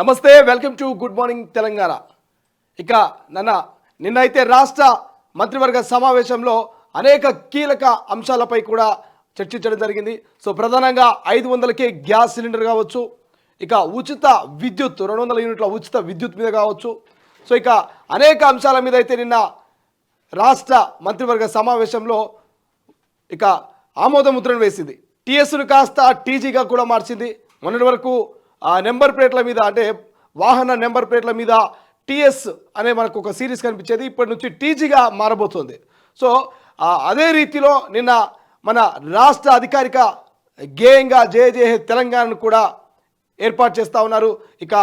నమస్తే welcome to good morning Telangana. ఇక నన్న నిన్నైతే రాష్ట్ర మంత్రివర్గ సమావేశంలో అనేక కీలక అంశాలపై కూడా చర్చించడం జరిగింది. సో ప్రధానంగా ఐదు వందలకే గ్యాస్ సిలిండర్ కావచ్చు ఇక ఉచిత విద్యుత్ రెండు వందల యూనిట్ల ఉచిత విద్యుత్ మీద కావచ్చు. సో ఇక అనేక అంశాల మీద అయితే నిన్న రాష్ట్ర మంత్రివర్గ సమావేశంలో ఇక ఆమోద ముద్రను వేసింది. టీఎస్ను కాస్త టీజీగా కూడా మార్చింది. మొన్నటి వరకు ఆ నెంబర్ ప్లేట్ల మీద అంటే వాహన నెంబర్ ప్లేట్ల మీద టీఎస్ అనే మనకు ఒక సిరీస్ కనిపించేది. ఇప్పటి నుంచి టీజీగా మారబోతోంది. సో అదే రీతిలో నిన్న మన రాష్ట్ర అధికారిక గేయంగా జయ తెలంగాణను కూడా ఏర్పాటు చేస్తూ ఉన్నారు. ఇక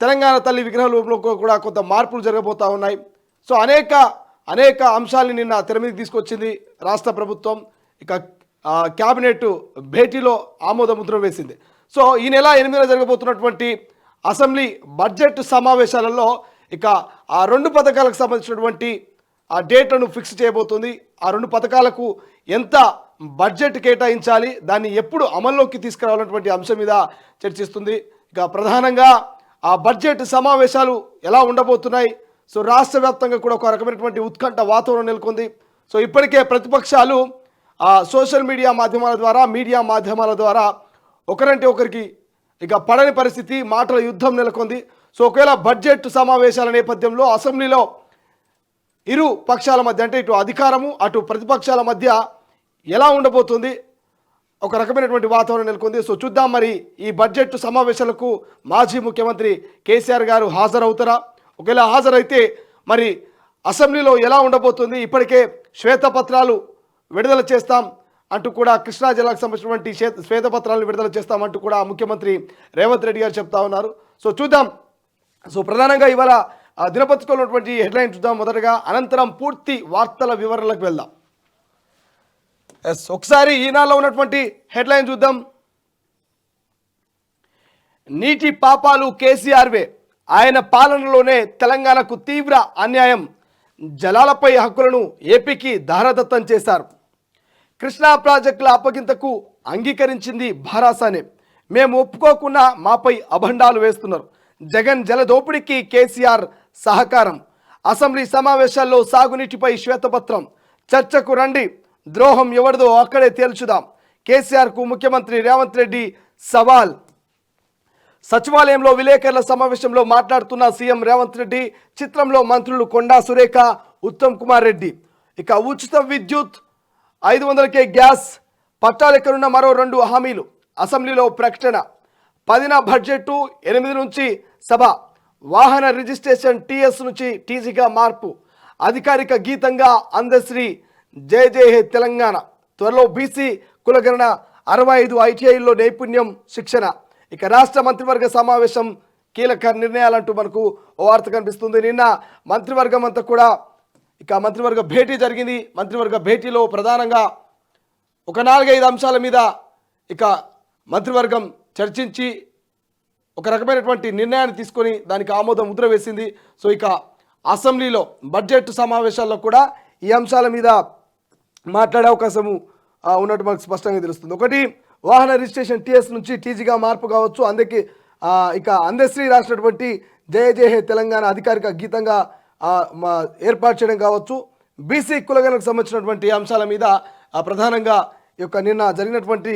తెలంగాణ తల్లి విగ్రహంలో కూడా కొంత మార్పులు జరగబోతూ ఉన్నాయి. సో అనేక అనేక అంశాలని నిన్న తెర మీదకి తీసుకొచ్చింది రాష్ట్ర ప్రభుత్వం. ఇక క్యాబినెట్ భేటీలో ఆమోద ముద్ర వేసింది. సో ఈ నెల ఎనిమిదిన జరగబోతున్నటువంటి అసెంబ్లీ బడ్జెట్ సమావేశాలలో ఇక ఆ రెండు పథకాలకు సంబంధించినటువంటి ఆ డేట్లను ఫిక్స్ చేయబోతుంది. ఆ రెండు పథకాలకు ఎంత బడ్జెట్ కేటాయించాలి దాన్ని ఎప్పుడు అమల్లోకి తీసుకురావాలన్నటువంటి అంశం మీద చర్చిస్తుంది. ఇక ప్రధానంగా ఆ బడ్జెట్ సమావేశాలు ఎలా ఉండబోతున్నాయి సో రాష్ట్ర వ్యాప్తంగా కూడా ఒక రకమైనటువంటి ఉత్కంఠ వాతావరణం నెలకొంది. సో ఇప్పటికే ప్రతిపక్షాలు ఆ సోషల్ మీడియా మాధ్యమాల ద్వారా మీడియా మాధ్యమాల ద్వారా ఒకరంటే ఒకరికి ఇక పడని పరిస్థితి మాటల యుద్ధం నెలకొంది. సో ఒకవేళ బడ్జెట్ సమావేశాల నేపథ్యంలో అసెంబ్లీలో ఇరు పక్షాల మధ్య అంటే ఇటు అధికారము అటు ప్రతిపక్షాల మధ్య ఎలా ఉండబోతుంది ఒక రకమైనటువంటి వాతావరణం నెలకొంది. సో చూద్దాం మరి ఈ బడ్జెట్ సమావేశాలకు మాజీ ముఖ్యమంత్రి కేసీఆర్ గారు హాజరవుతారా? ఒకవేళ హాజరైతే మరి అసెంబ్లీలో ఎలా ఉండబోతుంది? ఇప్పటికే శ్వేతపత్రాలు విడుదల చేస్తాం. అంటూ కూడా కృష్ణా జిల్లాకు సంబంధించినటువంటి శ్వేతపత్రాలను విడుదల చేస్తామంటూ కూడా ముఖ్యమంత్రి రేవంత్ రెడ్డి గారు చెప్తా ఉన్నారు. సో చూద్దాం. సో ప్రధానంగా ఇవాళ దినపత్రికలో ఉన్నటువంటి హెడ్లైన్ చూద్దాం మొదటగా. అనంతరం పూర్తి వార్తల వివరాలకు వెళ్దాం. ఎస్ ఒకసారి ఈనాడులో ఉన్నటువంటి హెడ్లైన్ చూద్దాం. నీటి పాపాలు కేసీఆర్వే. ఆయన పాలనలోనే తెలంగాణకు తీవ్ర అన్యాయం. జలాలపై హక్కులను ఏపీకి దారదత్తం చేశారు. కృష్ణా ప్రాజెక్టుల అప్పగింతకు అంగీకరించింది భారాసానే. మేము ఒప్పుకోకుండా మాపై అభండాలు వేస్తున్నారు. జగన్ జలదోపిడికి కేసీఆర్ సహకారం. అసెంబ్లీ సమావేశాల్లో సాగునీటిపై శ్వేతపత్రం. చర్చకు రండి. ద్రోహం ఎవరిదో అక్కడే తేల్చుదాం. కేసీఆర్కు ముఖ్యమంత్రి రేవంత్ రెడ్డి సవాల్. సచివాలయంలో విలేకరుల సమావేశంలో మాట్లాడుతున్న సీఎం రేవంత్ రెడ్డి చిత్రంలో మంత్రులు కొండా సురేఖ ఉత్తమ్ కుమార్ రెడ్డి. ఇక ఉచిత విద్యుత్ ఐదు వందలకే గ్యాస్ పట్టాలెక్కనున్న మరో రెండు హామీలు. అసెంబ్లీలో ప్రకటన. పదిన బడ్జెట్ ఎనిమిది నుంచి సభ. వాహన రిజిస్ట్రేషన్ టీఎస్ నుంచి టీజీగా మార్పు. అధికారిక గీతంగా అందశ్రీ జయ జయ హే తెలంగాణ. త్వరలో బీసీ కులగణన అరవై ఐదు ఐటీఐల్లో నైపుణ్యం శిక్షణ. ఇక రాష్ట్ర మంత్రివర్గ సమావేశం కీలక నిర్ణయాలంటూ మనకు ఓ వార్త కనిపిస్తుంది. నిన్న మంత్రివర్గం అంతా కూడా ఇక మంత్రివర్గ భేటీ జరిగింది. మంత్రివర్గ భేటీలో ప్రధానంగా ఒక నాలుగైదు అంశాల మీద ఇక మంత్రివర్గం చర్చించి ఒక రకమైనటువంటి నిర్ణయాన్ని తీసుకొని దానికి ఆమోదం ముద్ర వేసింది. సో ఇక అసెంబ్లీలో బడ్జెట్ సమావేశాల్లో కూడా ఈ అంశాల మీద మాట్లాడే అవకాశము ఉన్నట్టు మనకు స్పష్టంగా తెలుస్తుంది. ఒకటి వాహన రిజిస్ట్రేషన్ టీఎస్ నుంచి టీజీగా మార్పు కావచ్చు. అందుకే ఇక అందశ్రీ రాసినటువంటి జయ జయ హే తెలంగాణ అధికారిక గీతంగా ఏర్పాటు చేయడం కావచ్చు. బీసీ కులగణకు సంబంధించినటువంటి అంశాల మీద ఆ, ప్రధానంగా ఈ యొక్క నిన్న జరిగినటువంటి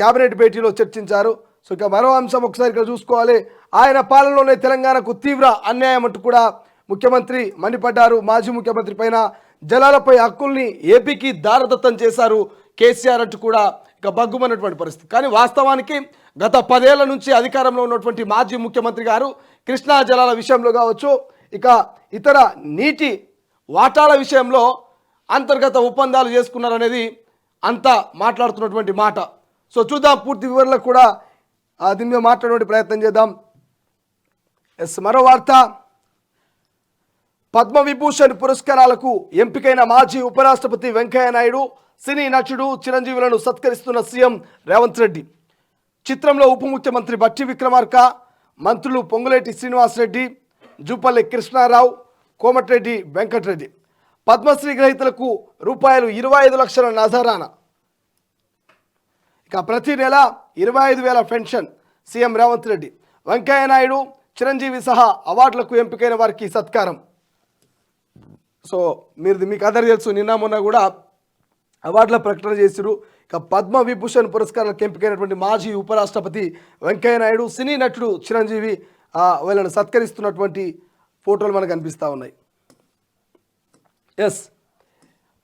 కేబినెట్ భేటీలో చర్చించారు. సో ఇక మరో అంశం ఒకసారి ఇక్కడ చూసుకోవాలి. ఆయన పాలనలోనే తెలంగాణకు తీవ్ర అన్యాయం అంటూ కూడా ముఖ్యమంత్రి మండిపడ్డారు. మాజీ ముఖ్యమంత్రి పైన జలాలపై హక్కుల్ని ఏపీకి దారదత్తం చేశారు కేసీఆర్ అంటూ కూడా ఇక బగ్గుమన్నటువంటి పరిస్థితి. కానీ వాస్తవానికి గత పదేళ్ళ నుంచి అధికారంలో ఉన్నటువంటి మాజీ ముఖ్యమంత్రి గారు కృష్ణా జలాల విషయంలో కావచ్చు ఇక ఇతర నీటి వాటాల విషయంలో అంతర్గత ఒప్పందాలు చేసుకున్నారనేది అంతా మాట్లాడుతున్నటువంటి మాట. సో చూద్దాం పూర్తి వివరాలకు కూడా ఆ, దీని మీద మాట్లాడే ప్రయత్నం చేద్దాం. ఎస్ మరో వార్త. పద్మవిభూషణ్ పురస్కారాలకు ఎంపికైన మాజీ ఉపరాష్ట్రపతి వెంకయ్య నాయుడు సినీ నటుడు చిరంజీవులను సత్కరిస్తున్న సీఎం రేవంత్ రెడ్డి. చిత్రంలో ఉప ముఖ్యమంత్రి బట్టి విక్రమార్క మంత్రులు పొంగులేటి శ్రీనివాసరెడ్డి జూపల్లి కృష్ణారావు కోమటిరెడ్డి వెంకటరెడ్డి. పద్మశ్రీ గ్రహీతలకు రూపాయలు ఇరవై ఐదు లక్షల నజరాన? ఇక ప్రతి నెల ఇరవై ఐదు వేల పెన్షన్ సీఎం రేవంత్ రెడ్డి. వెంకయ్య నాయుడు చిరంజీవి సహా అవార్డులకు ఎంపికైన వారికి సత్కారం. సో మీరు మీకు అందరు తెలుసు నిన్న మొన్న కూడా అవార్డుల ప్రకటన చేసిరు ఇక పద్మ విభూషణ్ పురస్కారాలకు ఎంపికైనటువంటి మాజీ ఉపరాష్ట్రపతి వెంకయ్య నాయుడు సినీ నటుడు చిరంజీవి వీళ్ళని సత్కరిస్తున్నటువంటి ఫోటోలు మనకు కనిపిస్తూ ఉన్నాయి. ఎస్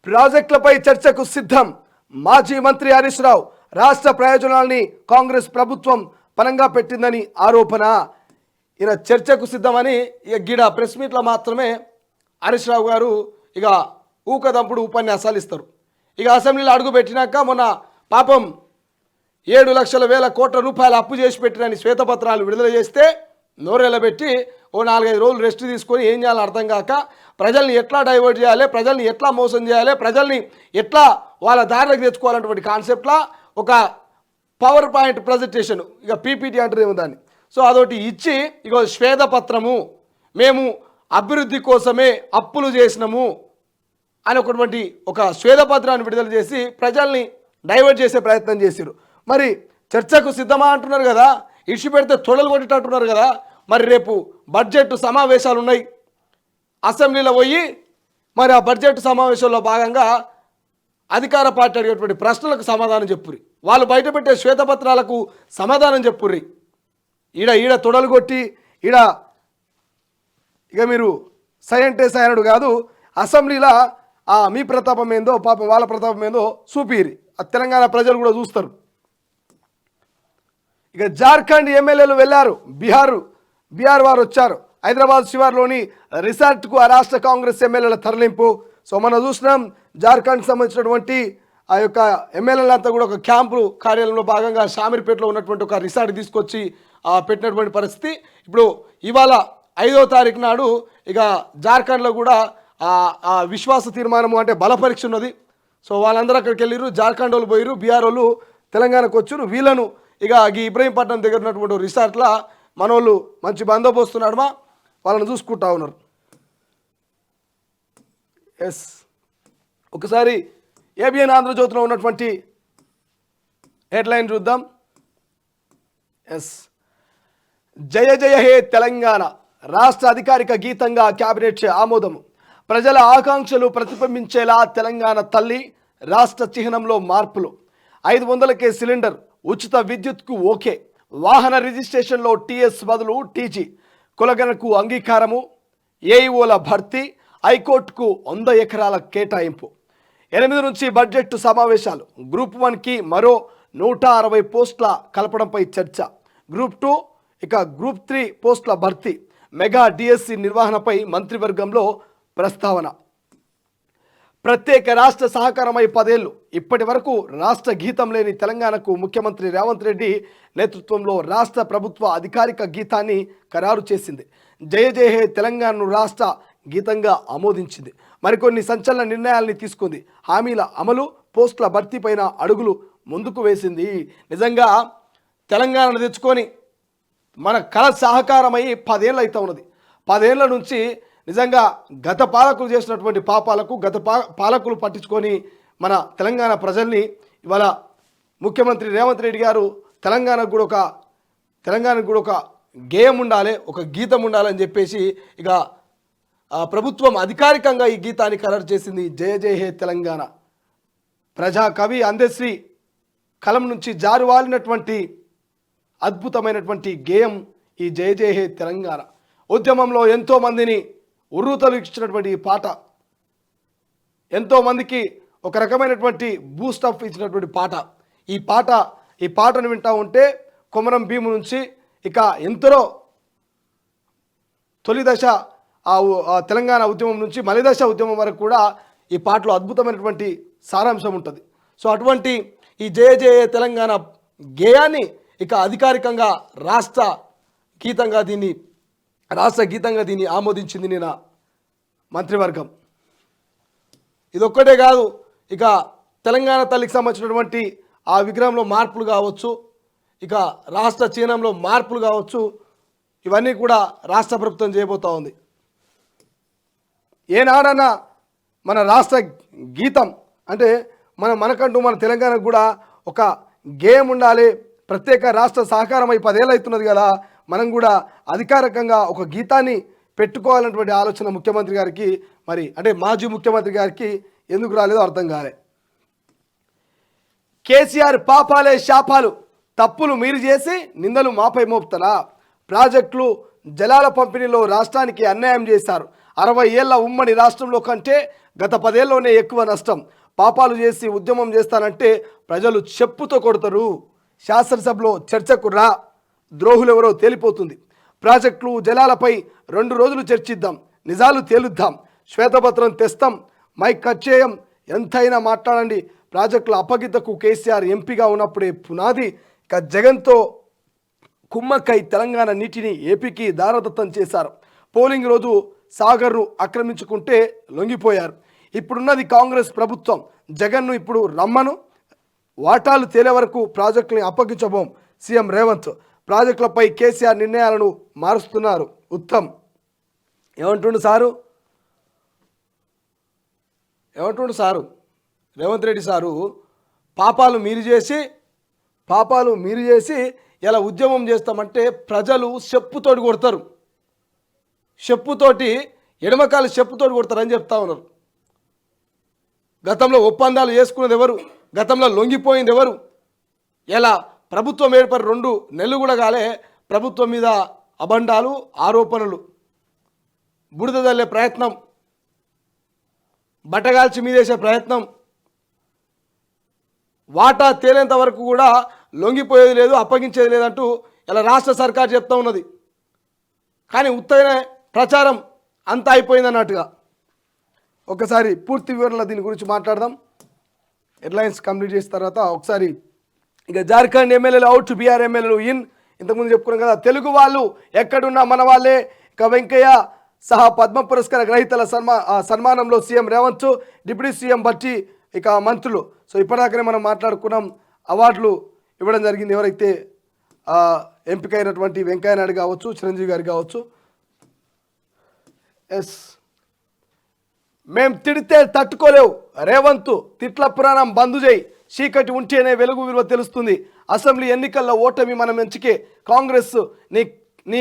ప్రాజెక్టులపై చర్చకు సిద్ధం మాజీ మంత్రి హరీష్ రావు. రాష్ట్ర ప్రయోజనాల్ని కాంగ్రెస్ ప్రభుత్వం పనంగా పెట్టిందని ఆరోపణ. ఈయన చర్చకు సిద్ధమని ఇక గిడ ప్రెస్ మీట్లో మాత్రమే హరీష్ రావు గారు ఇక ఊకదంపుడు ఉపన్యాసాలు ఇస్తారు. ఇక అసెంబ్లీలో అడుగు పెట్టినాక మొన్న పాపం ఏడు లక్షల వేల కోట్ల రూపాయలు అప్పు చేసి పెట్టినని శ్వేతపత్రాలు విడుదల చేస్తే నోరెళ్ళబెట్టి ఓ నాలుగైదు రోజులు రెస్ట్ తీసుకొని ఏం చేయాలో అర్థం కాక ప్రజల్ని ఎట్లా డైవర్ట్ చేయాలి ప్రజల్ని ఎట్లా మోసం చేయాలి ప్రజల్ని ఎట్లా వాళ్ళ దారిలోకి తెచ్చుకోవాలన్నటువంటి కాన్సెప్ట్లా ఒక పవర్ పాయింట్ ప్రజెంటేషన్ ఇక పీపీటీ అంటారేమో దాన్ని. సో అదొకటి ఇచ్చి ఇక శ్వేతపత్రము మేము అభివృద్ధి కోసమే అప్పులు చేసినాము. అని ఒకటువంటి ఒక శ్వేతపత్రాన్ని విడుదల చేసి ప్రజల్ని డైవర్ట్ చేసే ప్రయత్నం చేశారు మరి చర్చకు సిద్ధమా అంటున్నారు కదా? ఇష్యూ పెడితే తొడలు కొట్టేటట్టున్నారు కదా? మరి రేపు బడ్జెట్ సమావేశాలు ఉన్నాయి. అసెంబ్లీలో పోయి మరి ఆ బడ్జెట్ సమావేశంలో భాగంగా అధికార పార్టీ అడిగేటువంటి ప్రశ్నలకు సమాధానం చెప్పుర్రి. వాళ్ళు బయటపెట్టే శ్వేతపత్రాలకు సమాధానం చెప్పుర్రి. ఈడ ఈడ తొడలు కొట్టి ఈడ ఇక మీరు సైంటే సైనడు కాదు. అసెంబ్లీలో మీ ప్రతాపం ఏందో పాపం వాళ్ళ ప్రతాపం ఏందో చూపిరి. ఆ తెలంగాణ ప్రజలు కూడా చూస్తారు. ఇక జార్ఖండ్ ఎమ్మెల్యేలు వెళ్ళారు బీహార్ బీహార్ వారు వచ్చారు. హైదరాబాద్ శివార్లోని రిసార్ట్కు ఆ రాష్ట్ర కాంగ్రెస్ ఎమ్మెల్యేల తరలింపు. సో మనం చూసినాం జార్ఖండ్కి సంబంధించినటువంటి ఆ యొక్క ఎమ్మెల్యేలంతా కూడా ఒక క్యాంపు కార్యాలయంలో భాగంగా షామీర్పేటలో ఉన్నటువంటి ఒక రిసార్ట్ తీసుకొచ్చి ఆ, పెట్టినటువంటి పరిస్థితి. ఇప్పుడు ఇవాళ ఐదో తారీఖు నాడు ఇక జార్ఖండ్లో కూడా విశ్వాస తీర్మానము అంటే బలపరీక్ష ఉన్నది. సో వాళ్ళందరూ అక్కడికి వెళ్ళిరు జార్ఖండ్ వాళ్ళు పోయిరు బీఆర్ వాళ్ళు తెలంగాణకు వచ్చారు వీళ్ళను ఇక ఈ ఇబ్రహీంపట్నం దగ్గర ఉన్నటువంటి రిసార్ట్లా మనోళ్ళు మంచి బందోబస్తున్నాడమా వాళ్ళని చూసుకుంటా ఉన్నారు. ఎస్ ఒకసారి ఏబిఎన్ ఆంధ్రజ్యోతిలో ఉన్నటువంటి హెడ్లైన్ చూద్దాం. ఎస్ జయ జయ హే తెలంగాణ. రాష్ట్ర అధికారిక గీతంగా క్యాబినెట్ ఆమోదము. ప్రజల ఆకాంక్షలు ప్రతిబింబించేలా తెలంగాణ తల్లి రాష్ట్ర చిహ్నంలో మార్పులు. ఐదు వందలకే సిలిండర్ ఉచిత విద్యుత్కు ఓకే. వాహన రిజిస్ట్రేషన్లో టీఎస్ బదులు టీజీ. కులగనకు అంగీకారము. ఏఈఓల భర్తీ. హైకోర్టుకు వంద ఎకరాల కేటాయింపు. ఎనిమిది నుంచి బడ్జెట్ సమావేశాలు. గ్రూప్ వన్కి మరో నూట అరవై పోస్టుల కలపడంపై చర్చ. గ్రూప్ టూ ఇక గ్రూప్ త్రీ పోస్టుల భర్తీ. మెగా డిఎస్సి నిర్వహణపై మంత్రివర్గంలో ప్రస్తావన. ప్రత్యేక రాష్ట్ర సహకారమై పదేళ్ళు. ఇప్పటి వరకు రాష్ట్ర గీతం లేని తెలంగాణకు ముఖ్యమంత్రి రేవంత్ రెడ్డి నేతృత్వంలో రాష్ట్ర ప్రభుత్వ అధికారిక గీతాన్ని ఖరారు చేసింది. జయ జయ హే తెలంగాణను రాష్ట్ర గీతంగా ఆమోదించింది. మరికొన్ని సంచలన నిర్ణయాల్ని తీసుకుంది. హామీల అమలు పోస్టుల భర్తీపైన అడుగులు ముందుకు వేసింది. నిజంగా తెలంగాణను తెచ్చుకొని మన కళ సహకారమై పదేళ్ళు అయితే ఉన్నది. పదేళ్ళ నుంచి నిజంగా గత పాలకులు చేసినటువంటి పాపాలకు గత పా పాలకులు పట్టించుకొని మన తెలంగాణ ప్రజల్ని ఇవాళ ముఖ్యమంత్రి రేవంత్ రెడ్డి గారు తెలంగాణకు కూడా ఒక తెలంగాణకు కూడా ఒక గేయం ఉండాలి ఒక గీతం ఉండాలని చెప్పేసి ఇక ప్రభుత్వం అధికారికంగా ఈ గీతాన్ని ఖరారు చేసింది జయ జయ హే తెలంగాణ. ప్రజా కవి అందశ్రీ కలం నుంచి జారువాలినటువంటి అద్భుతమైనటువంటి గేయం ఈ జయ జయ హే తెలంగాణ. ఉద్యమంలో ఎంతోమందిని ఉర్రూతలు ఇచ్చినటువంటి ఈ పాట. ఎంతోమందికి ఒక రకమైనటువంటి బూస్ట్ ఇచ్చినటువంటి పాట. ఈ పాట ఈ పాటను వింటా ఉంటే కుమరం భీము నుంచి ఇక ఎంతరో తొలి దశ ఆ తెలంగాణ ఉద్యమం నుంచి మలిదశ ఉద్యమం వరకు కూడా ఈ పాటలో అద్భుతమైనటువంటి సారాంశం ఉంటుంది. సో అటువంటి ఈ జయ జయ తెలంగాణ గేయాన్ని ఇక అధికారికంగా రాష్ట్ర గీతంగా దీన్ని రాష్ట్ర గీతంగా దీన్ని ఆమోదించింది నేను మంత్రివర్గం. ఇదొక్కటే కాదు ఇక తెలంగాణ తల్లికి సంబంధించినటువంటి ఆ విగ్రహంలో మార్పులు కావచ్చు ఇక రాష్ట్ర చిహ్నంలో మార్పులు కావచ్చు ఇవన్నీ కూడా రాష్ట్ర ప్రభుత్వం చేయబోతా ఉంది. ఏనాడన్నా మన రాష్ట్ర గీతం అంటే మన మనకంటూ మన తెలంగాణకు కూడా ఒక గేయం ఉండాలి ప్రత్యేక రాష్ట్ర సహకారం అయి పదేళ్ళు అవుతున్నది కదా మనం కూడా అధికారికంగా ఒక గీతాన్ని పెట్టుకోవాలన్నటువంటి ఆలోచన ముఖ్యమంత్రి గారికి మరి అంటే మాజీ ముఖ్యమంత్రి గారికి ఎందుకు రాలేదో అర్థం కాలే. కేసీఆర్ పాపాలే శాపాలు తప్పులు మీరు చేసి నిందలు మాపై మోపుతారా? ప్రాజెక్టులు జలాల పంపిణీలో రాష్ట్రానికి అన్యాయం చేశారు. అరవై ఏళ్ళ ఉమ్మడి రాష్ట్రంలో కంటే గత పదేళ్ళలోనే ఎక్కువ నష్టం. పాపాలు చేసి ఉద్యమం చేస్తానంటే ప్రజలు చెప్పుతో కొడతారు. శాసనసభలో చర్చకు రా. ద్రోహులెవరో తేలిపోతుంది. ప్రాజెక్టులు జలాలపై రెండు రోజులు చర్చిద్దాం. నిజాలు తేలుద్దాం. శ్వేతపత్రం తెస్తాం. మైక్ కట్ చేయం. ఎంతైనా మాట్లాడండి. ప్రాజెక్టుల అప్పగితకు కేసీఆర్ ఎంపీగా ఉన్నప్పుడే పునాది. ఇక జగన్తో కుమ్మక్కై తెలంగాణ నీటిని ఏపీకి దారదత్తం చేశారు. పోలింగ్ రోజు సాగర్ను ఆక్రమించుకుంటే లొంగిపోయారు. ఇప్పుడున్నది కాంగ్రెస్ ప్రభుత్వం. జగన్ను ఇప్పుడు రమ్మను. వాటాలు తేలే వరకు ప్రాజెక్టుని అప్పగించబోం. సీఎం రేవంత్ ప్రాజెక్టులపై కేసీఆర్ నిర్ణయాలను మారుస్తున్నారు. ఉత్తమ్. ఏమంటుండు సారు? ఏమంటుండు సారు? రేవంత్ రెడ్డి సారు పాపాలు మీరు చేసి పాపాలు మీరు చేసి ఇలా ఉద్యమం చేస్తామంటే ప్రజలు చెప్పుతోటి కొడతారు. చెప్పుతోటి ఎడమకాలు చెప్పుతోటి కొడతారని చెప్తా ఉన్నారు. గతంలో ఒప్పందాలు చేసుకున్నది ఎవరు? గతంలో లొంగిపోయింది ఎవరు? ఎలా ప్రభుత్వం ఏర్పడి రెండు నెలలు కూడా కాలే ప్రభుత్వం మీద అబండాలు ఆరోపణలు. బుడిదల్లే ప్రయత్నం. బట్టగాల్చి మీదేసే ప్రయత్నం. వాటా తేలేంత వరకు కూడా లొంగిపోయేది లేదు అప్పగించేది లేదంటూ ఇలా రాష్ట్ర సర్కార్ చెప్తా ఉన్నది. కానీ ఉత్తైన ప్రచారం అంతా అయిపోయింది అన్నట్టుగా. ఒకసారి పూర్తి వివరణలో దీని గురించి మాట్లాడదాం. హెడ్లైన్స్ కంప్లీట్ చేసిన తర్వాత ఒకసారి ఇక జార్ఖండ్ ఎమ్మెల్యేలు అవుట్ బీఆర్ ఎమ్మెల్యేలు ఇన్. ఇంతకుముందు చెప్పుకున్నాం కదా తెలుగు వాళ్ళు ఎక్కడున్నా మన వాళ్ళే. ఇక వెంకయ్య సహా పద్మ పురస్కార గ్రహీతల సన్మా సన్మానంలో CM Revanth deputy CM Bhatti ఇక మంత్రులు. సో ఇప్పటిదాకానే మనం మాట్లాడుకున్నాం. అవార్డులు ఇవ్వడం జరిగింది ఎవరైతే ఎంపికైనటువంటి వెంకయ్య నాయుడు కావచ్చు చిరంజీవి గారు కావచ్చు. ఎస్. మేం తిడితే తట్టుకోలేవు. రేవంత్ తిట్ల పురాణం బంద్ చేయి. చీకటి ఉంటేనే వెలుగు విలువ తెలుస్తుంది. అసెంబ్లీ ఎన్నికల్లో ఓటమి మనం ఎంచుకే కాంగ్రెస్ నీ నీ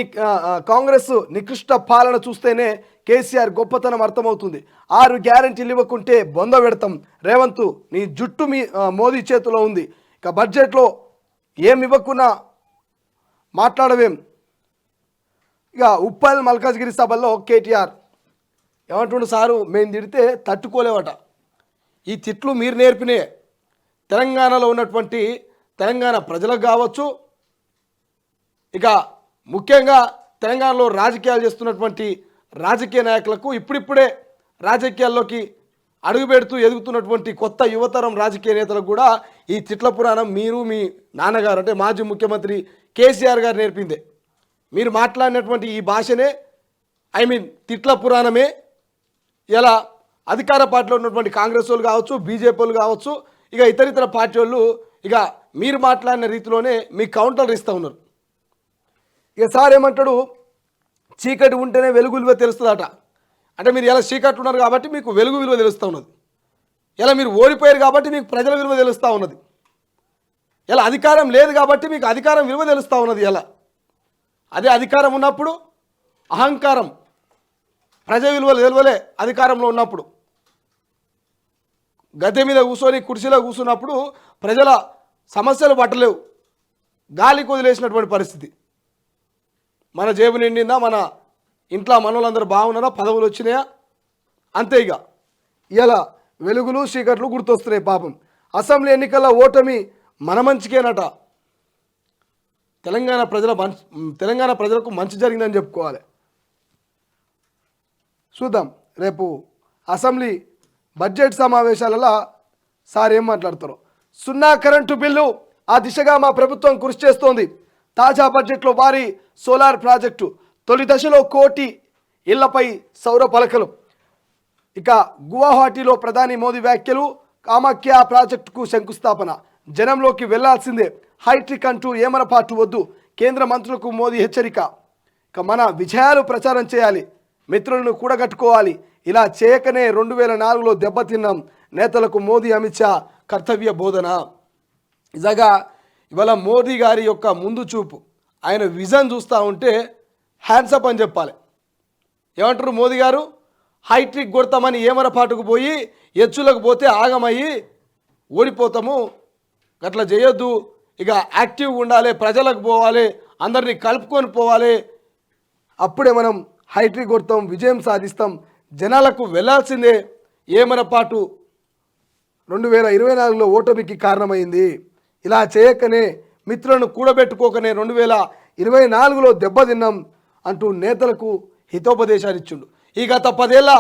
కాంగ్రెస్ నికృష్ట పాలన చూస్తేనే కేసీఆర్ గొప్పతనం అర్థమవుతుంది. ఆరు గ్యారంటీలు ఇవ్వకుంటే బొంద పెడతాం. రేవంత్ నీ జుట్టు మీ మోదీ చేతిలో ఉంది. ఇక బడ్జెట్లో ఏం ఇవ్వకున్నా మాట్లాడవేం. ఇక ఉప్పల్ మల్కాజ్గిరి సభల్లో కేటీఆర్ ఏమంటుండు సారు మేము తిడితే తట్టుకోలేవట. ఈ తిట్లు మీరు నేర్పినే తెలంగాణలో ఉన్నటువంటి తెలంగాణ ప్రజలకు కావచ్చు ఇక ముఖ్యంగా తెలంగాణలో రాజకీయాలు చేస్తున్నటువంటి రాజకీయ నాయకులకు ఇప్పుడిప్పుడే రాజకీయాల్లోకి అడుగుపెడుతూ ఎదుగుతున్నటువంటి కొత్త యువతరం రాజకీయ నేతలకు కూడా ఈ చిట్ల పురాణం మీరు మీ నాన్నగారు అంటే మాజీ ముఖ్యమంత్రి కేసీఆర్ గారు నేర్పిందే. మీరు మాట్లాడినటువంటి ఈ భాషనే ఐ మీన్ తిట్ల పురాణమే ఇలా అధికార పార్టీలో ఉన్నటువంటి కాంగ్రెస్ వాళ్ళు కావచ్చు బీజేపీ వాళ్ళు కావచ్చు ఇక ఇతర ఇతర పార్టీ వాళ్ళు ఇక మీరు మాట్లాడిన రీతిలోనే మీ కౌంటర్లు ఇస్తూ ఉన్నారు. ఇక సార్ ఏమంటాడు? చీకటి ఉంటేనే వెలుగు విలువ తెలుస్తుందట. అంటే మీరు ఎలా చీకట్లు ఉన్నారు కాబట్టి మీకు వెలుగు విలువ తెలుస్తూ ఉన్నది. ఎలా మీరు ఓడిపోయారు కాబట్టి మీకు ప్రజల విలువ తెలుస్తూ ఉన్నది. ఎలా అధికారం లేదు కాబట్టి మీకు అధికారం విలువ తెలుస్తూ ఉన్నది ఎలా? అదే అధికారం ఉన్నప్పుడు అహంకారం ప్రజ విలువలు తెలివలే అధికారంలో ఉన్నప్పుడు. గద్దె మీద కూర్చొని కుర్చీలో కూర్చున్నప్పుడు ప్రజల సమస్యలు పట్టలేవు. గాలికి వదిలేసినటువంటి పరిస్థితి. మన జేబు నిండిందా? మన ఇంట్లో మనోళ్ళందరూ బాగున్నారా? పదవులు వచ్చినాయా? అంతే ఇక. ఇలా వెలుగులు చీకట్లు గుర్తొస్తున్నాయి పాపం. అసెంబ్లీ ఎన్నికల ఓటమి మన మంచికేనట. తెలంగాణ ప్రజల మంచి తెలంగాణ ప్రజలకు మంచి జరిగిందని చెప్పుకోవాలి. చూద్దాం. రేపు అసెంబ్లీ బడ్జెట్ సమావేశాలలో సార్ ఏం మాట్లాడతారు. సున్నా కరెంటు బిల్లు ఆ దిశగా మా ప్రభుత్వం కృషి చేస్తోంది. తాజా బడ్జెట్లో భారీ సోలార్ ప్రాజెక్టు తొలి దశలో కోటి ఇళ్ళపై సౌర పలకలు. ఇక గువాహటిలో ప్రధాని మోదీ వ్యాఖ్యలు కామాఖ్య ప్రాజెక్టుకు శంకుస్థాపన. జనంలోకి వెళ్ళాల్సిందే. హైట్రిక్ అంటూ ఏమరపాటు వద్దు. కేంద్ర మంత్రులకు మోదీ హెచ్చరిక. ఇక మన విజయాలు ప్రచారం చేయాలి. మిత్రులను కూడగట్టుకోవాలి. ఇలా చేయకనే రెండు వేల నాలుగులో దెబ్బతిన్నాం నేతలకు మోదీ అమిత్ షా కర్తవ్య బోధన. నిజంగా ఇవాళ మోదీ గారి యొక్క ముందు చూపు. ఆయన విజన్ చూస్తూ ఉంటే హ్యాండ్సప్ అని చెప్పాలి. ఏమంటారు మోదీ గారు? హైట్రిక్ కొడతామని ఏమరపాటుకు పోయి ఎచ్చులకు పోతే ఆగమయ్యి ఓడిపోతాము. అట్లా చేయొద్దు. ఇక యాక్టివ్గా ఉండాలి ప్రజలకు పోవాలి అందరినీ కలుపుకొని పోవాలి. అప్పుడే మనం హైట్రిక్ కొడతాం విజయం సాధిస్తాం. జనాలకు వెళ్ళాల్సిందే ఏమనపాటు రెండు వేల ఇరవై నాలుగులో ఓటమికి కారణమైంది. ఇలా చేయకనే మిత్రులను కూడబెట్టుకోకనే రెండు వేల ఇరవై నాలుగులో దెబ్బతిన్నాం అంటూ నేతలకు హితోపదేశాలు ఇచ్చిండు. ఈ గత పదేళ్ళ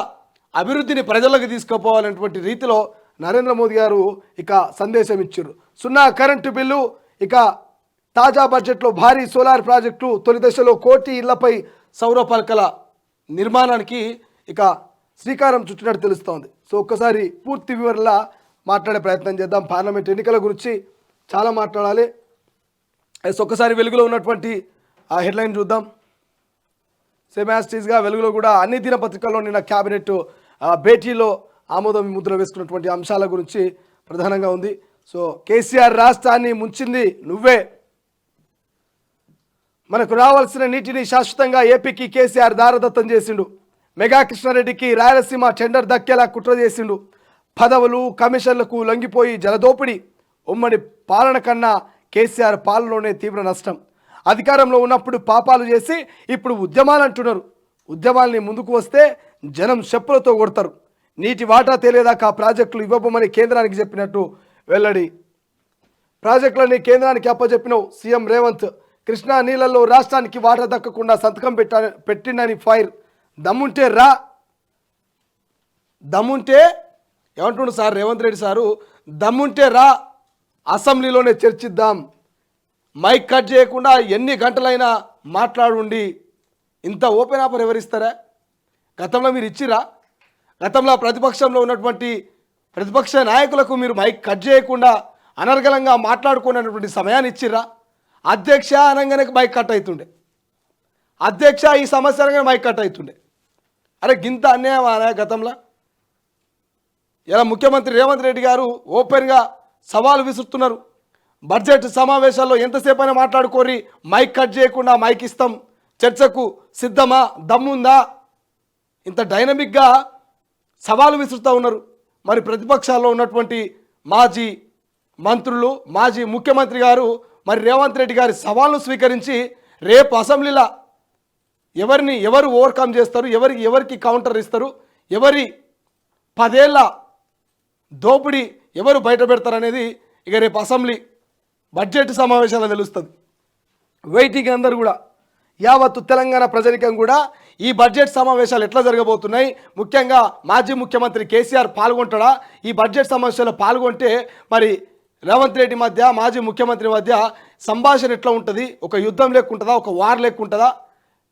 అభివృద్ధిని ప్రజలకు తీసుకుపోవాలనేటువంటి రీతిలో నరేంద్ర మోదీ గారు ఇక సందేశం ఇచ్చారు సున్నా కరెంటు బిల్లు ఇక తాజా బడ్జెట్లో భారీ సోలార్ ప్రాజెక్టు తొలి దశలో కోటి ఇళ్ళపై సౌర పలకల నిర్మాణానికి ఇక శ్రీకారం చుట్టినట్టు తెలుస్తోంది. సో ఒక్కసారి పూర్తి వివరంలా మాట్లాడే ప్రయత్నం చేద్దాం. పార్లమెంట్ ఎన్నికల గురించి చాలా మాట్లాడాలి. ఎస్ ఒక్కసారి వెలుగులో ఉన్నటువంటి ఆ హెడ్లైన్ చూద్దాం. సెమాస్టీస్గా వెలుగులో కూడా అన్ని దినపత్రికల్లో నిన్న క్యాబినెట్ భేటీలో ఆమోదం ముద్ర వేసుకున్నటువంటి అంశాల గురించి ప్రధానంగా ఉంది. సో కేసీఆర్ రాష్ట్రాన్ని ముంచింది నువ్వే. మనకు రావాల్సిన నీటిని శాశ్వతంగా ఏపీకి కేసీఆర్ దారదత్తం చేసిండు. మెగా కృష్ణారెడ్డికి రాయలసీమ టెండర్ దక్కేలా కుట్ర చేసిండు. పదవులు కమిషన్లకు లొంగిపోయి జలదోపిడి ఉమ్మడి పాలన కన్నా కేసీఆర్ పాలనలోనే తీవ్ర నష్టం. అధికారంలో ఉన్నప్పుడు పాపాలు చేసి ఇప్పుడు ఉద్యమాలు అంటున్నారు ఉద్యమాల్ని ముందుకు వస్తే జనం చెప్పులతో కొడతారు. నీటి వాటా తెలియదాకా ప్రాజెక్టులు ఇవ్వబోమని కేంద్రానికి చెప్పినట్టు వెల్లడి. ప్రాజెక్టులన్నీ కేంద్రానికి అప్పచెప్పినవు సీఎం రేవంత్. కృష్ణా నీళ్ళలో రాష్ట్రానికి వాటా దక్కకుండా సంతకం పెట్టా పెట్టిండని ఫైర్. దమ్ముంటే రా. దమ్ముంటే ఏమంటుండు సార్ రేవంత్ రెడ్డి సారు? దమ్ముంటే రా. అసెంబ్లీలోనే చర్చిద్దాం. మైక్ కట్ చేయకుండా ఎన్ని గంటలైనా మాట్లాడుండి. ఇంత ఓపెన్ ఆఫర్ ఎవరిస్తారా? గతంలో మీరు ఇచ్చిరా? గతంలో ప్రతిపక్షంలో ఉన్నటువంటి ప్రతిపక్ష నాయకులకు మీరు మైక్ కట్ చేయకుండా అనర్గలంగా మాట్లాడుకున్నటువంటి సమయాన్ని ఇచ్చిర్రా? అధ్యక్ష అనగానే మైక్ కట్ అవుతుండే. అధ్యక్ష ఈ సమస్య అనగానే మైక్ కట్ అవుతుండే. అరే గింత అన్యాయం గతంలో? ఇలా ముఖ్యమంత్రి రేవంత్ రెడ్డి గారు ఓపెన్గా సవాలు విసురుతున్నారు. బడ్జెట్ సమావేశాల్లో ఎంతసేపు అయినా మాట్లాడుకోరి మైక్ కట్ చేయకుండా మైక్ ఇస్తాం. చర్చకు సిద్ధమా? దమ్ముందా? ఇంత డైనమిక్గా సవాలు విసురుతూ ఉన్నారు. మరి ప్రతిపక్షాల్లో ఉన్నటువంటి మాజీ మంత్రులు మాజీ ముఖ్యమంత్రి గారు మరి రేవంత్ రెడ్డి గారి సవాల్ను స్వీకరించి రేపు అసెంబ్లీలో ఎవరిని ఎవరు ఓవర్కమ్ చేస్తారు ఎవరికి ఎవరికి కౌంటర్ ఇస్తారు ఎవరి పదేళ్ళ దోపిడీ ఎవరు బయట పెడతారనేది ఇక రేపు అసెంబ్లీ బడ్జెట్ సమావేశాలు తెలుస్తుంది. వెయిటింగ్ అందరు కూడా యావత్తు తెలంగాణ ప్రజలికం కూడా ఈ బడ్జెట్ సమావేశాలు ఎట్లా జరగబోతున్నాయి? ముఖ్యంగా మాజీ ముఖ్యమంత్రి కేసీఆర్ పాల్గొంటాడా? ఈ బడ్జెట్ సమావేశాల్లో పాల్గొంటే మరి రేవంత్ రెడ్డి మధ్య మాజీ ముఖ్యమంత్రి మధ్య సంభాషణ ఎట్లా ఉంటుంది? ఒక యుద్ధం లేకుంటుందా? ఒక వార్ లేకుంటుందా?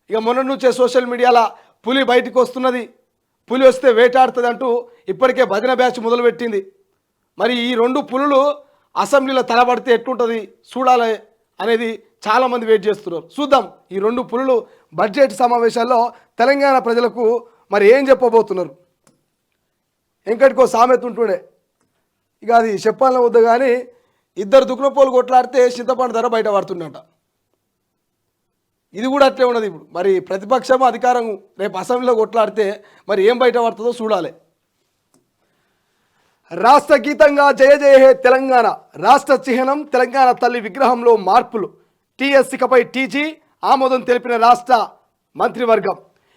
ఇక మొన్న నుంచే సోషల్ మీడియాలో పులి బయటకు వస్తున్నది. పులి వస్తే వేటాడుతుంది అంటూ ఇప్పటికే భజన బ్యాచ్ మొదలుపెట్టింది. మరి ఈ రెండు పులులు అసెంబ్లీలో తలబడితే ఎట్లుంటుంది? చూడాలి అనేది చాలామంది వెయిట్ చేస్తున్నారు. చూద్దాం ఈ రెండు పులులు బడ్జెట్ సమావేశాల్లో తెలంగాణ ప్రజలకు మరి ఏం చెప్పబోతున్నారు? ఇంకటికో సామెత ఉంటుండే. ఇక అది చెప్పాలని వద్దు కానీ ఇద్దరు దుక్కునపోలు కొట్లాడితే చింతపండు ధర బయట పడుతుండట ఇది కూడా అట్లే ఉన్నది ఇప్పుడు. మరి ప్రతిపక్షం అధికారం రేపు అసెంబ్లీలో కొట్లాడితే మరి ఏం బయట పడుతుందో చూడాలి. రాష్ట్ర గీతంగా జయ జయ హే తెలంగాణ రాష్ట్ర చిహ్నం తెలంగాణ తల్లి విగ్రహంలో మార్పులు. టీఎస్సికపై టీజీ ఆమోదం తెలిపిన రాష్ట్ర మంత్రివర్గం.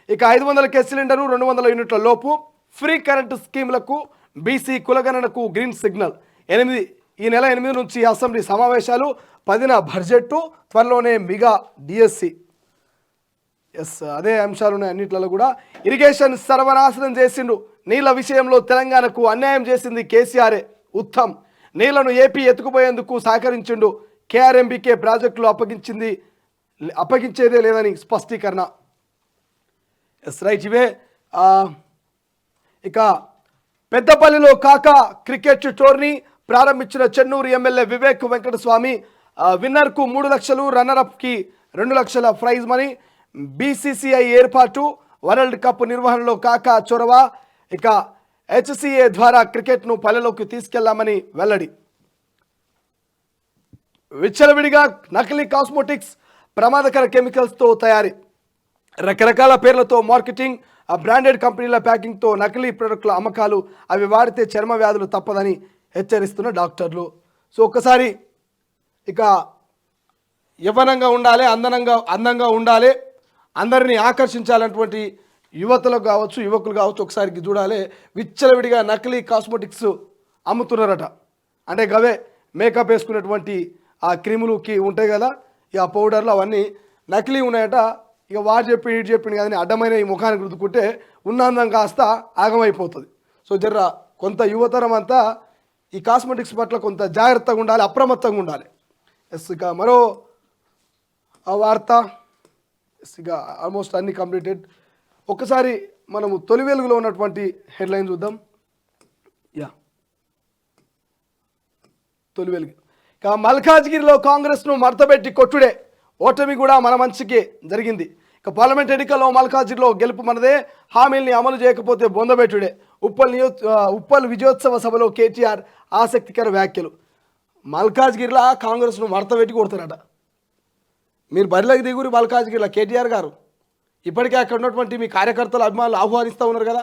ఇక ఐదు వందల కే సిలిండరు రెండు వందల యూనిట్ల లోపు ఫ్రీ కరెంటు స్కీములకు బీసీ కులగణనకు గ్రీన్ సిగ్నల్. ఎనిమిది ఈ నెల ఎనిమిది నుంచి అసెంబ్లీ సమావేశాలు పదిన బడ్జెట్టు త్వరలోనే మిగా డిఎస్సి. ఎస్ అదే అంశాలు ఉన్నాయి అన్నిట్లలో కూడా. ఇరిగేషన్ సర్వనాశనం చేసిండు నీళ్ళ విషయంలో తెలంగాణకు అన్యాయం చేసింది కేసీఆరే. ఉత్తమ్. నీళ్ళను ఏపీ ఎత్తుకుపోయేందుకు సహకరించిండు. కేఆర్ఎంబీకే ప్రాజెక్టులు అప్పగించింది. అప్పగించేదే లేదని స్పష్టీకరణ. ఎస్ రైట్ ఇవే. ఇక పెద్దపల్లిలో కాక క్రికెట్ టోర్నీ ప్రారంభించిన చెన్నూరు ఎమ్మెల్యే వివేక్ వెంకటస్వామి విన్నర్కు మూడు లక్షలు రన్నరప్కి రెండు లక్షల ప్రైజ్ మనీ బీసీసీఐ ఏర్పాటు వరల్డ్ కప్ నిర్వహణలో కాక చొరవ ఇక హెచ్సిఏ ద్వారా క్రికెట్ను పల్లెలోకి తీసుకెళ్ళామని వెల్లడి. విచ్చలవిడిగా నకిలీ కాస్మోటిక్స్ ప్రమాదకర కెమికల్స్తో తయారీ. రకరకాల పేర్లతో మార్కెటింగ్ ఆ బ్రాండెడ్ కంపెనీల ప్యాకింగ్తో నకిలీ ప్రొడక్టుల అమ్మకాలు అవి వాడితే చర్మ వ్యాధులు తప్పదని హెచ్చరిస్తున్న డాక్టర్లు. సో ఒక్కసారి ఇక యవ్వనంగా ఉండాలి అందనంగా అందంగా ఉండాలి. అందరినీ ఆకర్షించాలన్నటువంటి యువతలకు కావచ్చు యువకులు కావచ్చు ఒకసారి చూడాలి. విచ్చలవిడిగా నకిలీ కాస్మెటిక్స్ అమ్ముతున్నారట. అంటే గవే మేకప్ వేసుకునేటువంటి ఆ క్రిములుకి ఉంటాయి కదా ఇక ఆ పౌడర్లు అవన్నీ నకిలీ ఉన్నాయట. ఇక వాడు చెప్పి ఇటు చెప్పింది కానీ అడ్డమైన ఈ ముఖానికి రుద్దుకుంటే ఉన్నందం కాస్త ఆగమైపోతుంది. సో జర్ర కొంత యువతరం అంతా ఈ కాస్మెటిక్స్ పట్ల కొంత జాగ్రత్తగా ఉండాలి అప్రమత్తంగా ఉండాలి. ఎస్ ఇక మరో ఆ వార్త. ఇక ఆల్మోస్ట్ అన్ని కంప్లీటెడ్ ఒక్కసారి మనము తొలి వెలుగులో ఉన్నటువంటి హెడ్లైన్ చూద్దాం. యా తొలి వెలుగు. ఇక మల్కాజ్గిరిలో కాంగ్రెస్ను మడతపెట్టి కొట్టుడే ఓటమి కూడా మన మంచికే జరిగింది. ఇక పార్లమెంట్ ఎన్నికల్లో మల్కాజ్గిరిలో గెలుపు మనదే. హామీల్ని అమలు చేయకపోతే బొందబెట్టుడే ఉప్పల్ నియో ఉప్పల్ విజయోత్సవ సభలో కేటీఆర్ ఆసక్తికర వ్యాఖ్యలు. మల్కాజ్గిరిలో కాంగ్రెస్ను మడతపెట్టి కొడతారట. మీరు బరిలోకి దిగురి మల్కాజ్గిరిలో కేటీఆర్ గారు ఇప్పటికే అక్కడ ఉన్నటువంటి మీ కార్యకర్తలు అభిమానులు ఆహ్వానిస్తూ ఉన్నారు కదా?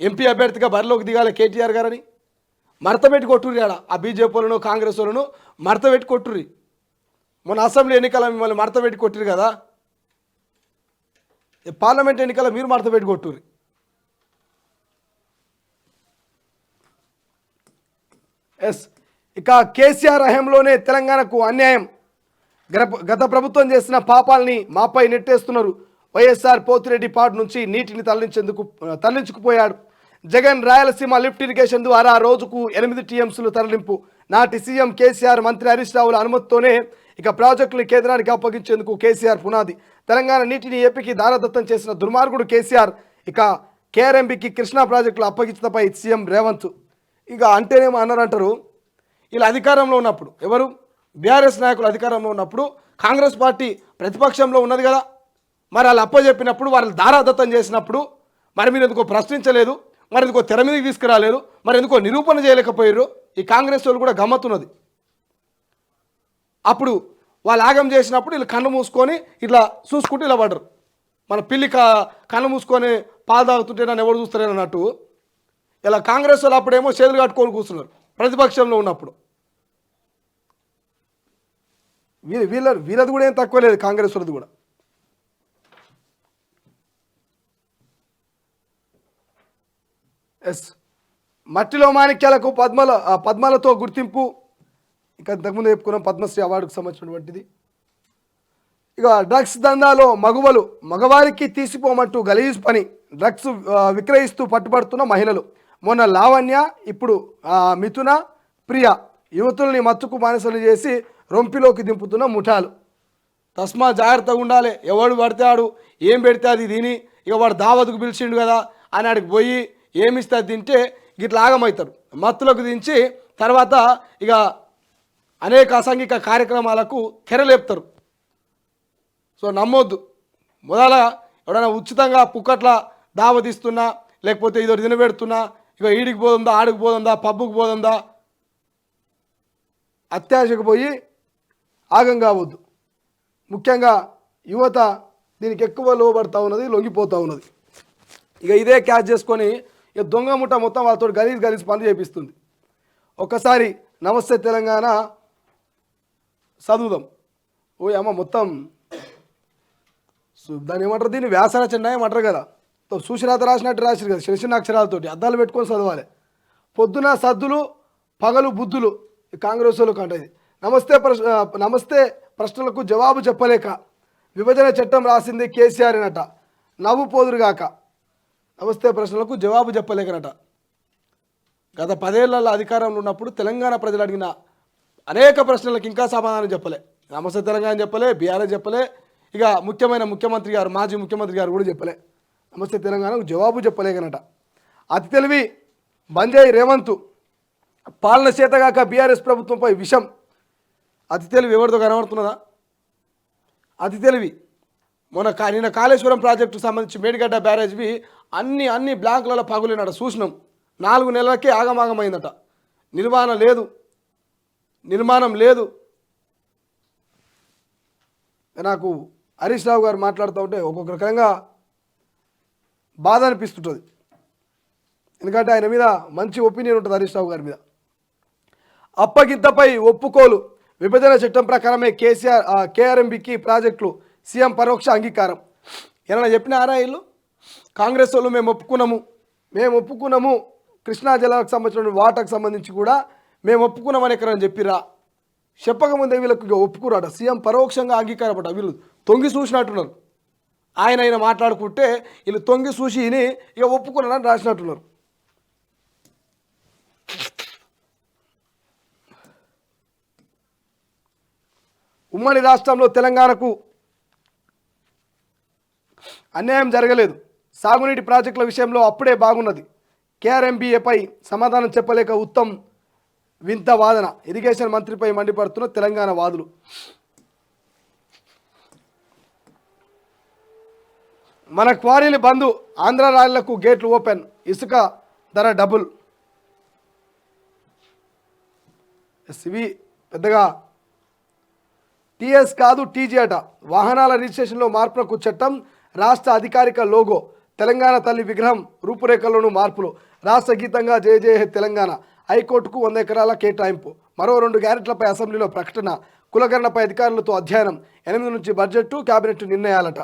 ఎంపీ అభ్యర్థిగా బరిలోకి దిగాలి కేటీఆర్ గారని? మడత పెట్టి కొట్టుర్రి ఆడ ఆ బీజేపీలను కాంగ్రెస్ వాళ్ళను మడత పెట్టి కొట్టుర్రి. మొన్న అసెంబ్లీ ఎన్నికల మిమ్మల్ని మడత పెట్టి కొట్టిరు కదా? పార్లమెంట్ ఎన్నికల మీరు మడత పెట్టి కొట్టుర్రి. ఎస్. ఇక కేసీఆర్ హయాంలోనే తెలంగాణకు అన్యాయం. గత- గత ప్రభుత్వం చేసిన పాపాలని మాపై నెట్టేస్తున్నారు. వైఎస్ఆర్ పోతిరెడ్డి పాడు నుంచి నీటిని తరలించేందుకు తరలించుకుపోయాడు. జగన్ రాయలసీమ లిఫ్ట్ ఇరిగేషన్ ద్వారా రోజుకు ఎనిమిది టీఎంసీలు తరలింపు. నాటి సీఎం కేసీఆర్ మంత్రి హరీష్ రావుల అనుమతితోనే ఇక ప్రాజెక్టులు కేంద్రానికి అప్పగించేందుకు కేసీఆర్ పునాది. తెలంగాణ నీటిని ఏపీకి దారదత్తం చేసిన దుర్మార్గుడు కేసీఆర్ ఇక కేఆర్ఎంబికి కృష్ణా ప్రాజెక్టులు అప్పగించడంపై సీఎం రేవంత్. ఇక అంటేనేమో అన్నారంటారు. ఇలా అధికారంలో ఉన్నప్పుడు ఎవరు? బీఆర్ఎస్ నాయకులు అధికారంలో ఉన్నప్పుడు కాంగ్రెస్ పార్టీ ప్రతిపక్షంలో ఉన్నది కదా. మరి వాళ్ళు అప్పచెప్పినప్పుడు వాళ్ళు దారాదత్తం చేసినప్పుడు మరి మీరు ఎందుకో ప్రశ్నించలేదు మరి ఎందుకో తెర మీదకి తీసుకురాలేదు మరి ఎందుకో నిరూపణ చేయలేకపోయారు ఈ కాంగ్రెస్ వాళ్ళు కూడా గమ్మత్తున్నది. అప్పుడు వాళ్ళు ఆగం చేసినప్పుడు వీళ్ళు కన్ను మూసుకొని ఇట్లా చూసుకుంటూ ఇలా పడరు మన పిల్లి కన్ను మూసుకొని పాలు తాగుతుంటే నన్ను ఎవరు చూస్తారని అన్నట్టు. ఇలా కాంగ్రెస్ వాళ్ళు అప్పుడేమో చేతులు కట్టుకొని కూర్చున్నారు ప్రతిపక్షంలో ఉన్నప్పుడు. వీళ్ళ వీళ్ళ వీళ్ళది కూడా ఏం తక్కువ లేదు కాంగ్రెస్ వాళ్ళది కూడా. ఎస్. మట్టిలో మాణిక్యాలకు పద్మల పద్మలతో గుర్తింపు. ఇంకా ఇంతకుముందు చెప్పుకున్నాం పద్మశ్రీ అవార్డుకు సంబంధించినటువంటిది. ఇక డ్రగ్స్ దందాలో మగువలు మగవారికి తీసిపోమంటూ గలీజ్ పని డ్రగ్స్ విక్రయిస్తూ పట్టుబడుతున్న మహిళలు. మొన్న లావణ్య ఇప్పుడు మిథున ప్రియ యువతుల్ని మత్తుకు బానిసలు చేసి రొంపిలోకి దింపుతున్న ముఠాలు. తస్మా జాగ్రత్తగా ఉండాలి. ఎవడు పడితే ఆడు ఏం పెడితే అది తిని ఇక వాడు దావతుకు పిలిచిండు కదా అని ఆడికి పోయి ఏమిస్తే అది తింటే గిట్లా ఆగమవుతారు మత్తులకు దించి తర్వాత ఇక అనేక అసాంఘిక కార్యక్రమాలకు తెరలేపుతారు. సో నమ్మొద్దు. మొదల ఎవడైనా ఉచితంగా పుక్కట్ల దావతిస్తున్నా లేకపోతే ఇదో తినబెడుతున్నా ఇక ఈడికి పోదుందా ఆడికి పోదుందా పబ్బుకి పోతుందా? అత్యాశకు పోయి ఆగం కావద్దు. ముఖ్యంగా యువత దీనికి ఎక్కువ లోబడతా ఉన్నది లొంగిపోతూ ఉన్నది. ఇక ఇదే క్యాచ్ చేసుకొని ఇక దొంగ ముఠ మొత్తం వాళ్ళతో గలీజ్ గలీజ్ పనులు చేపిస్తుంది. ఒక్కసారి నమస్తే తెలంగాణ చదువుదాం ఓ అమ్మ మొత్తం దాని దాన్ని ఏమంటారు దీన్ని? వ్యాసన చిన్న ఏమంటారు కదా. సూచనాత రాసినట్టు రాసిరు కదా చిన్న చిన్న అక్షరాలతోటి అద్దాలు పెట్టుకొని చదవాలి. పొద్దున సద్దులు పగలు బుద్ధులు కాంగ్రెస్ వాళ్ళు అంటే ఇది. నమస్తే ప్రశ్న నమస్తే ప్రశ్నలకు జవాబు చెప్పలేక విభజన చట్టం రాసింది కేసీఆర్ అనట. నవ్వు పోదురుగాక. నమస్తే ప్రశ్నలకు జవాబు చెప్పలేకనట. గత పదేళ్ళలో అధికారంలో ఉన్నప్పుడు తెలంగాణ ప్రజలు అడిగిన అనేక ప్రశ్నలకు ఇంకా సమాధానం చెప్పలే. నమస్తే తెలంగాణ చెప్పలే బీఆర్ఎస్ చెప్పలే ఇక ముఖ్యమైన ముఖ్యమంత్రి గారు మాజీ ముఖ్యమంత్రి గారు కూడా చెప్పలే. నమస్తే తెలంగాణకు జవాబు చెప్పలేకనట. అతి తెలివి బంజాయి రేవంత్ పాలన చేతగాక బీఆర్ఎస్ ప్రభుత్వంపై విషం అతి తెలివి ఎవరితో కనబడుతున్నదా? అతి తెలివి. మొన్న కా నిన్న కాళేశ్వరం ప్రాజెక్టుకు సంబంధించి మేడిగడ్డ బ్యారేజ్వి అన్ని అన్ని బ్లాంకులలో పగులినాడు చూసినాం. నాలుగు నెలలకే ఆగమాగమైందట. నిర్మాణం లేదు. నిర్మాణం లేదు. నాకు హరీష్ రావు గారు మాట్లాడుతూ ఉంటే ఒక్కొక్క రకంగా బాధ అనిపిస్తుంటుంది. ఎందుకంటే ఆయన మీద మంచి ఒపీనియన్ ఉంటుంది హరీష్ రావు గారి మీద. అప్పగింతపై ఒప్పుకోలు. విభజన చట్టం ప్రకారమే కేసీఆర్ కేఆర్ఎంబికి ప్రాజెక్టులు సీఎం పరోక్ష అంగీకారం. ఏమైనా చెప్పినారా వీళ్ళు? కాంగ్రెస్ వాళ్ళు మేము ఒప్పుకున్నాము. మేము ఒప్పుకున్నాము. కృష్ణా జిల్లాకు సంబంధించిన వాటాకు సంబంధించి కూడా మేము ఒప్పుకున్నామని ఎక్కడ చెప్పిరా? చెప్పకముందే వీళ్ళకి ఇక ఒప్పుకురాట. సీఎం పరోక్షంగా అంగీకారపడ్డ వీళ్ళు. తొంగి చూసినట్టున్నారు. ఆయన ఆయన మాట్లాడుకుంటే వీళ్ళు తొంగి చూసి ఇక ఒప్పుకున్నారని రాసినట్టున్నారు. ఉమ్మడి రాష్ట్రంలో తెలంగాణకు అన్యాయం జరగలేదు. సాగునీటి ప్రాజెక్టుల విషయంలో అప్పుడే బాగున్నది. కేఆర్ఎంబీఏపై సమాధానం చెప్పలేక ఉత్తమ్ వింత వాదన. ఇరిగేషన్ మంత్రిపై మండిపడుతున్న తెలంగాణ వాదులు. మన క్వారీలు బంధు ఆంధ్ర రాళ్ళకు గేట్లు ఓపెన్ ఇసుక ధర డబుల్. ఎస్వి పెద్దగా టీఎస్ కాదు టీజీ అట. వాహనాల రిజిస్ట్రేషన్లో మార్పులకు చట్టం రాష్ట్ర అధికారిక లోగో తెలంగాణ తల్లి విగ్రహం రూపురేఖల్లోనూ మార్పులు. రాష్ట్ర గీతంగా జయ జయ తెలంగాణ. హైకోర్టుకు వంద ఎకరాల కేటాయింపు. మరో రెండు గ్యారెంట్లపై అసెంబ్లీలో ప్రకటన. కులగణనపై అధికారులతో అధ్యయనం. ఎనిమిది నుంచి బడ్జెట్ కేబినెట్ నిర్ణయాలట.